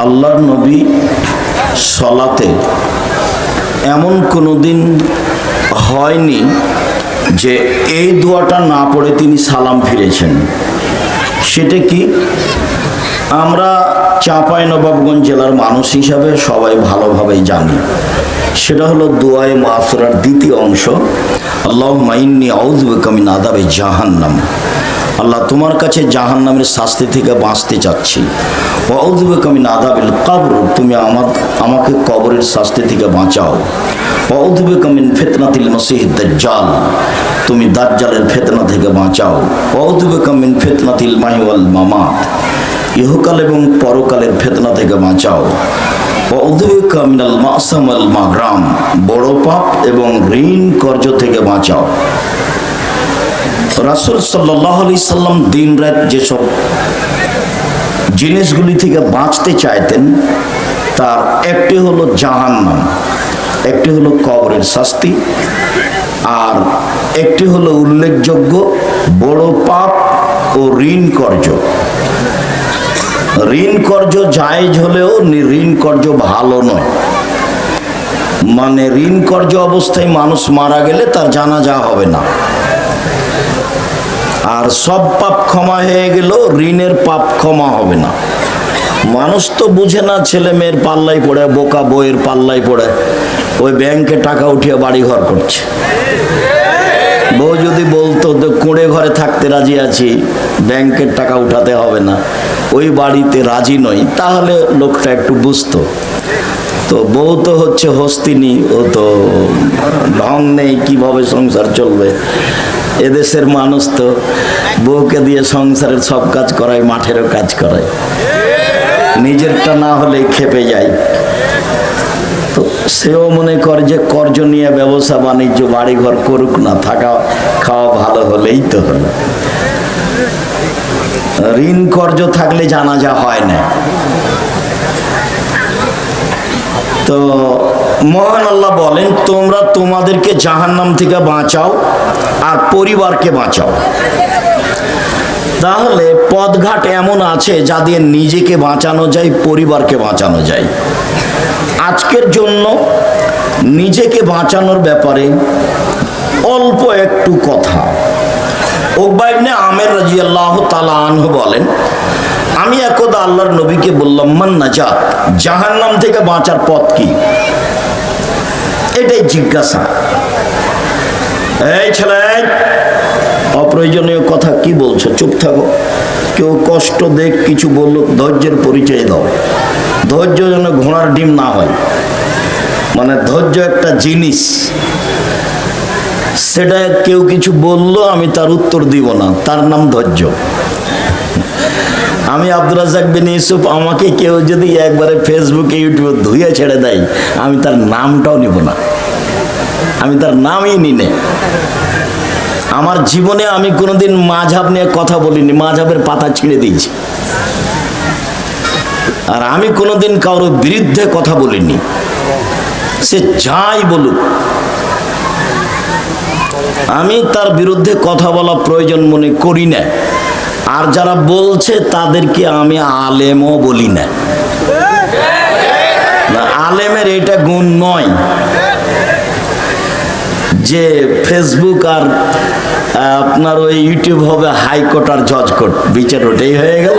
আল্লাহর নবী সলাতে এমন কোনো দিন হয়নি যে এই দোয়াটা না পড়ে তিনি সালাম ফিরেছেন। সেটা কি? আমরা চাঁপাই নবাবগঞ্জ জেলার মানুষ হিসাবে সবাই ভালোভাবেই জানি। সেটা হলো দোয়ায় মাসরার দ্বিতীয় অংশ। আল্লাহ মাইন্নি আউজবেকামিন আদাবে জাহান্নাম। আল্লাহ তোমার কাছে জাহান্নামের শাস্তি থেকে বাঁচতে চাচ্ছি। ওয়াউজবেকামিন আদাবিল কাবর, তুমি আমার, আমাকে কবরের শাস্তি থেকে বাঁচাও। ওয়াউজবেকামিন ফেতনাতিল মসিহ দাজ্জাল, তুমি দাজ্জালের ফেতনা থেকে বাঁচাও। ওয়াউজবেকামিন ফেতনাতিল মাহিওয়াল মামাত, ইহকাল এবং পরকালের ফেতনা থেকে বাঁচাও। অধুবিকা মিনাল মাসামাল মাগ্রাম, বড় পাপ এবং ঋণ কর্য থেকে বাঁচাও। রাসুল সাল্লাহ আলি সাল্লাম দিন রাত যেসব জিনিসগুলি থেকে বাঁচতে চাইতেন, তার একটি হলো জাহান্নাম, একটি হলো কবরের শাস্তি, আর একটি হলো উল্লেখযোগ্য বড় পাপ ও ঋণ কর্য। ঋণ কর্য জায়েজ হলেও ঋণ কর্য ভালো নয়। মানে ঋণ কর্য অবস্থায় মানুষ মারা গেলে তার জানাজা হবে না। আর সব পাপ ক্ষমা হয়ে গেল, ঋণের পাপ ক্ষমা হবে না। মানুষ তো বুঝে না, ছেলে মেয়ের পাল্লাই পড়ে, বোকা বইয়ের পাল্লাই পড়ে, ওই ব্যাংকে টাকা উঠিয়ে বাড়ি ঘর করছে। বউ যদি বলতো, তো কুঁড়ে ঘরে থাকতে রাজি আছি, ব্যাংকের টাকা উঠাতে হবে না, ওই বাড়িতে রাজি নই, তাহলে লোকটা একটু বুঝতো। তো বউ তো হচ্ছে হস্তিনী, ও তো ঢং নেই, কীভাবে সংসার চলবে? এদেশের মানুষ তো বউকে দিয়ে সংসারের সব কাজ করায়, মাঠেরও কাজ করায়। নিজেরটা না হলে খেপে যায়। তো সেও মনে করে যে কর্জ নিয়ে ব্যবসা, বাণিজ্য, বাড়িঘর করুক না, থাকা, খাওয়া ভালো হলেই তো হলো। ঋণ কর্জ থাকলে জানাজা হয় না। তো মহান আল্লাহ বলেন, তোমরা তোমাদেরকে জাহান্নাম থেকে বাঁচাও। আর পরিবারকে বাঁচাও। তাহলে পদঘাট এমন আছে যা দিয়ে নিজেকে বাঁচানো যায়, পরিবারকে বাঁচানো যায়। আজকের জন্য নিজেকে বাঁচানোর ব্যাপারে অল্প একটু কথা। ওকবাইবনে আমের রাজি আল্লাহ তালা আনহু বলেন, আমি একদা আল্লাহর নবীকে বললাম, মান নাজাত, জাহান্নাম থেকে বাঁচার পথ কি? এটাই জিজ্ঞাসা। এই ছেলে, অপ্রয়োজনীয় কথা কি বলছো? চুপ থাকো। কেউ কষ্ট দেখ, কিছু বলল ধৈর্যের পরিচয় দাও। ধৈর্য যেন ঘোড়ার ডিম না হয়। মানে ধৈর্য একটা জিনিস। সেটা কেউ কিছু বলল, আমি তার উত্তর দিব না। তার নাম ধৈর্য। আমি আব্দুল বিন ইউসুফ, আমাকে কেউ যদি একবারে ফেসবুকে ইউটিউবে ধুয়ে ছেড়ে দেয়, আমি তার নামটাও নিব না। আমি তার নামই নিনে আমার জীবনে আমি কোনোদিন মাঝাব নিয়ে কথা বলিনি মাঝাবের পাতা ছিঁড়ে দিয়েছি। আর আমি কোনোদিন কারোর বিরুদ্ধে কথা বলিনি। সে যাই বলুক। আমি তার বিরুদ্ধে কথা বলা প্রয়োজন মনে করি না। আর যারা বলছে তাদেরকে আমি আলেমও বলি না। না, আলেমের এটা গুণ নয়। যে ফেসবুক আর আপনার ওই ইউটিউব হবে হাইকোর্ট আর জজ কোর্ট বিচার ওটাই হয়ে গেল।